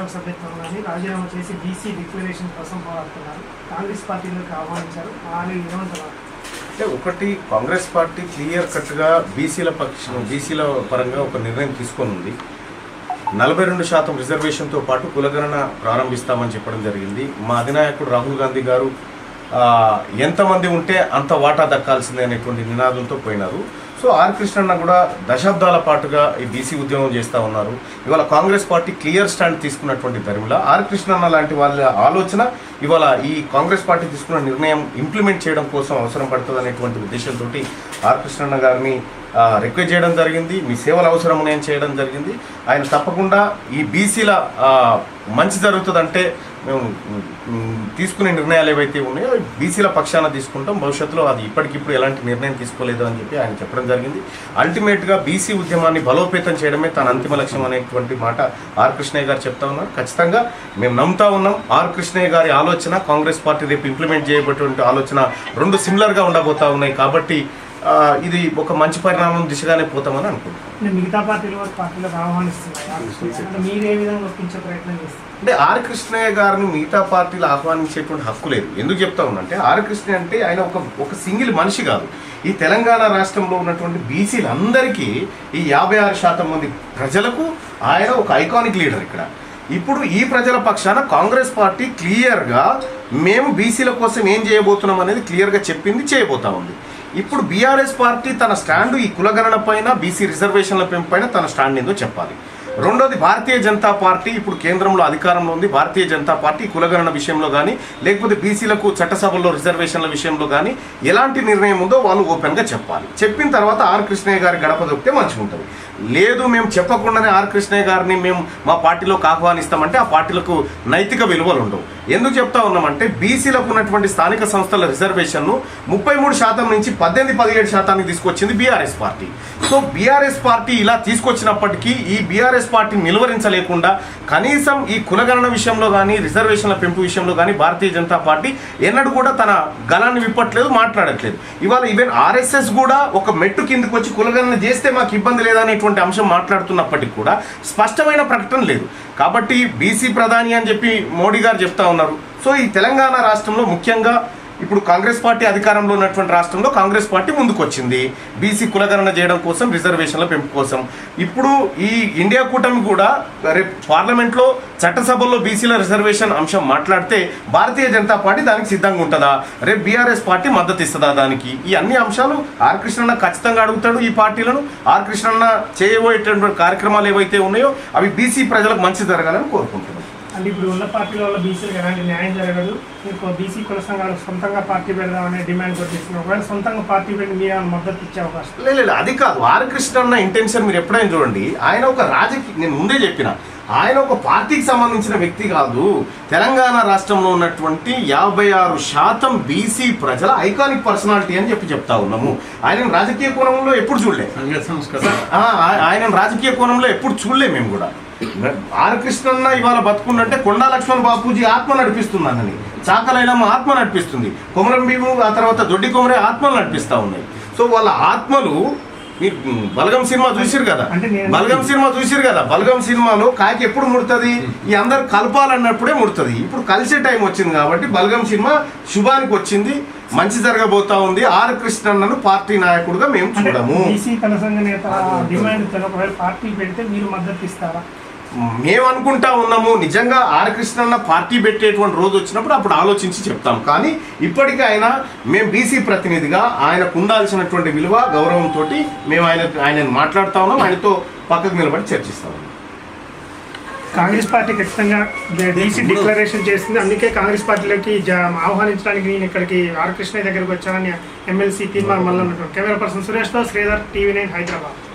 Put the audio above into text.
శాసనసభ సభ్యత్వం కానీ రాజీనామా చేసి బీసీ డిక్లరేషన్ కోసం పోరాడుతున్నారు. కాంగ్రెస్ పార్టీలోకి ఆహ్వానించారు. అలాగే ఏమంటున్నారు అంటే ఒకటి కాంగ్రెస్ పార్టీ క్లియర్ కట్గా బీసీల పక్షం బీసీల పరంగా ఒక నిర్ణయం తీసుకొని ఉంది నలభై రెండు శాతం రిజర్వేషన్తో పాటు కులగణన ప్రారంభిస్తామని చెప్పడం జరిగింది. మా అధినాయకుడు రాహుల్ గాంధీ గారు ఎంతమంది ఉంటే అంత వాటా దక్కాల్సిందే అనేటువంటి నినాదంతో పోయినారు. సో ఆర్ కృష్ణన్న కూడా దశాబ్దాల పాటుగా ఈ బీసీ ఉద్యమం చేస్తూ ఉన్నారు. ఇవాళ కాంగ్రెస్ పార్టీ క్లియర్ స్టాండ్ తీసుకున్నటువంటి ధర్మిల ఆర్ కృష్ణన్న లాంటి వాళ్ళ ఆలోచన ఇవాళ ఈ కాంగ్రెస్ పార్టీ తీసుకున్న నిర్ణయం ఇంప్లిమెంట్ చేయడం కోసం అవసరం పడుతుంది అనేటువంటి ఉద్దేశంతో ఆర్ కృష్ణన్న గారిని రిక్వెస్ట్ చేయడం జరిగింది. మీ సేవలు అవసరం ఉన్నాయని చేయడం జరిగింది. ఆయన తప్పకుండా ఈ బీసీల మంచి జరుగుతుందంటే మేము తీసుకునే నిర్ణయాలు ఏవైతే ఉన్నాయో బీసీల పక్షాన తీసుకుంటాం. భవిష్యత్తులో అది ఇప్పటికిప్పుడు ఎలాంటి నిర్ణయం తీసుకోలేదు అని చెప్పి ఆయన చెప్పడం జరిగింది. అల్టిమేట్గా బీసీ ఉద్యమాన్ని బలోపేతం చేయడమే తన అంతిమ లక్ష్యం అనేటువంటి మాట ఆర్ కృష్ణయ్య గారు చెప్తా ఉన్నారు. ఖచ్చితంగా మేము నమ్ముతా ఉన్నాం. ఆర్ కృష్ణయ్య గారి ఆలోచన కాంగ్రెస్ పార్టీ రేపు ఇంప్లిమెంట్ చేయబోయేటువంటి ఆలోచన రెండు సిమిలర్గా ఉండబోతా ఉన్నాయి కాబట్టి ఇది ఒక మంచి పరిణామం దిశగానే పోతామని అనుకుంటున్నాం. అంటే మిగతా పార్టీలు కూడా పార్టీలోకి ఆహ్వానిస్తున్నారు అంటే మీరు ఏ విధంగా ఒప్పించే ప్రయత్నం చేస్తారు అంటే ఆర్ కృష్ణయ్య గారిని మిగతా పార్టీలు ఆహ్వానించేటువంటి హక్కు లేదు. ఎందుకు చెప్తా ఉన్నంటే ఆర్ కృష్ణ అంటే ఆయన ఒక ఒక సింగిల్ మనిషి కాదు. ఈ తెలంగాణ రాష్ట్రంలో ఉన్నటువంటి బీసీలందరికీ ఈ యాభై ఆరు శాతం మంది ప్రజలకు ఆయన ఒక ఐకానిక్ లీడర్ ఇక్కడ. ఇప్పుడు ఈ ప్రజల పక్షాన కాంగ్రెస్ పార్టీ క్లియర్గా మేము బీసీల కోసం ఏం చేయబోతున్నాం అనేది క్లియర్గా చెప్పింది చేయబోతా ఉంది. ఇప్పుడు బీఆర్ఎస్ పార్టీ తన స్టాండ్ ఈ కులగణన పైన బీసీ రిజర్వేషన్ల పైన తన స్టాండ్ ఏందో చెప్పాలి. రెండోది భారతీయ జనతా పార్టీ ఇప్పుడు కేంద్రంలో అధికారంలో ఉంది. భారతీయ జనతా పార్టీ కులగణన విషయంలో కానీ లేకపోతే బీసీలకు చట్టసభల్లో రిజర్వేషన్ల విషయంలో కానీ ఎలాంటి నిర్ణయం ఉందో వాళ్ళు ఓపెన్గా చెప్పాలి. చెప్పిన తర్వాత ఆర్ కృష్ణయ్య గారి గడప దొరికితే మంచిగా ఉంటుంది లేదు మేము చెప్పకుండానే ఆర్ కృష్ణయ్య గారిని మేము మా పార్టీలోకి ఆహ్వానిస్తామంటే ఆ పార్టీలకు నైతిక విలువలు ఉండవు. ఎందుకు చెప్తా ఉన్నామంటే బీసీలకు ఉన్నటువంటి స్థానిక సంస్థల రిజర్వేషన్ను ముప్పై మూడు శాతం నుంచి పద్దెనిమిది పదిహేడు శాతానికి తీసుకొచ్చింది BRS party. So BRS party ఇలా తీసుకొచ్చినప్పటికీ ఈ బీఆర్ఎస్ పార్టీ నిలువరించలేకుండా కనీసం ఈ కులగణన విషయంలో కానీ రిజర్వేషన్ల పెంపు విషయంలో కానీ భారతీయ జనతా పార్టీ ఎన్నడూ కూడా తన గలాన్ని విప్పట్లేదు మాట్లాడట్లేదు. ఇవాళ ఈవెన్ ఆర్ఎస్ఎస్ కూడా ఒక మెట్టు కిందకు వచ్చి కులగణన చేస్తే మాకు ఇబ్బంది లేదనేటువంటి అంశం మాట్లాడుతున్నప్పటికీ కూడా స్పష్టమైన ప్రకటన లేదు. కాబట్టి బీసీ ప్రధాని అని చెప్పి మోడీ గారు చెప్తా ఉన్నారు. సో ఈ తెలంగాణ రాష్ట్రంలో ముఖ్యంగా ఇప్పుడు కాంగ్రెస్ పార్టీ అధికారంలో ఉన్నటువంటి రాష్ట్రంలో కాంగ్రెస్ పార్టీ ముందుకు వచ్చింది బీసీ కులగణన చేయడం కోసం రిజర్వేషన్ల పెంపు కోసం. ఇప్పుడు ఈ ఇండియా కూటమి కూడా రేపు పార్లమెంట్లో చట్టసభల్లో బీసీల రిజర్వేషన్ అంశం మాట్లాడితే భారతీయ జనతా పార్టీ దానికి సిద్ధంగా ఉంటుందా? రేపు బీఆర్ఎస్ పార్టీ మద్దతు ఇస్తుందా దానికి? ఈ అన్ని అంశాలు ఆర్ కృష్ణన్న ఖచ్చితంగా అడుగుతాడు ఈ పార్టీలను. ఆర్ కృష్ణన్న చేయబోయేటటువంటి కార్యక్రమాలు ఏవైతే ఉన్నాయో అవి బీసీ ప్రజలకు మంచి జరగాలని కోరుకుంటున్నాను అంటే ఇప్పుడు ఉన్న పార్టీల వల్ల బీసీలకు ఎలాంటి న్యాయం జరగదు. మీకు బీసీ కుల సంఘాలు సొంతంగా పార్టీ పెడదామనే డిమాండ్ కొట్టేస్తున్నారు ఒకవేళ సొంతంగా పార్టీ పెట్టి మీరు మద్దతు ఇచ్చే అవకాశం లేదు లేదు, అది కాదు. ఆర్ కృష్ణ అన్న ఇంటెన్షన్ మీరు ఎప్పుడైనా చూడండి. ఆయన ఒక రాజకీయ నేను ముందే చెప్పిన. ఆయన ఒక పార్టీకి సంబంధించిన వ్యక్తి కాదు. తెలంగాణ రాష్ట్రంలో ఉన్నటువంటి యాభై ఆరు శాతం బీసీ ప్రజల ఐకానిక్ పర్సనాలిటీ అని చెప్పి చెప్తా ఉన్నాము. ఆయన రాజకీయ కోణంలో ఎప్పుడు చూడలే. ఆయన రాజకీయ కోణంలో ఎప్పుడు చూడలే మేము కూడా. ఆర్ కృష్ణన్న ఇవాళ బతుకుండంటే కొండా లక్ష్మణ్ బాపూజీ ఆత్మ నడిపిస్తున్నానని చాకలైనమ్మ ఆత్మ నడిపిస్తుంది. కొమరం భీము ఆ తర్వాత దొడ్డి కొమరే ఆత్మలు నడిపిస్తా ఉన్నాయి. సో వాళ్ళ ఆత్మలు మీరు బలగం సినిమా చూసిరు కదా? బలగం సినిమా చూసిరు కదా? బలగం సినిమాలో కాకి ఎప్పుడు ముడుతుంది? ఈ అందరు కలపాలన్నప్పుడే ముడుతుంది. ఇప్పుడు కలిసే టైం వచ్చింది కాబట్టి బలగం సినిమా శుభానికి వచ్చింది. మంచి జరగబోతా ఉంది. ఆర్ కృష్ణన్నను పార్టీ నాయకుడుగా మేము చూడము. పార్టీ పెడితే మీరు మద్దతు ఇస్తారా? మేము అనుకుంటా ఉన్నాము. నిజంగా ఆర్ కృష్ణన్న పార్టీ పెట్టేటువంటి రోజు వచ్చినప్పుడు అప్పుడు ఆలోచించి చెప్తాం. కానీ ఇప్పటికీ ఆయన మేము బీసీ ప్రతినిధిగా ఆయనకు ఉండాల్సినటువంటి విలువ గౌరవంతో మేము ఆయన ఆయన మాట్లాడుతా ఉన్నాం. ఆయనతో పక్కకు నిలబడి చర్చిస్తా ఉన్నాం. కాంగ్రెస్ పార్టీ ఖచ్చితంగా డీసీ డిక్లరేషన్ చేసింది. అందుకే కాంగ్రెస్ పార్టీలోకి జ- ఆహ్వానించడానికి నేను ఇక్కడికి ఆర్ కృష్ణ దగ్గరికి వచ్చానని ఎమ్మెల్సీ తీర్మానం మళ్ళీ కెమెరా పర్సన్ సురేష్తో శ్రీధర్ టీవీ నైన్ హైదరాబాద్.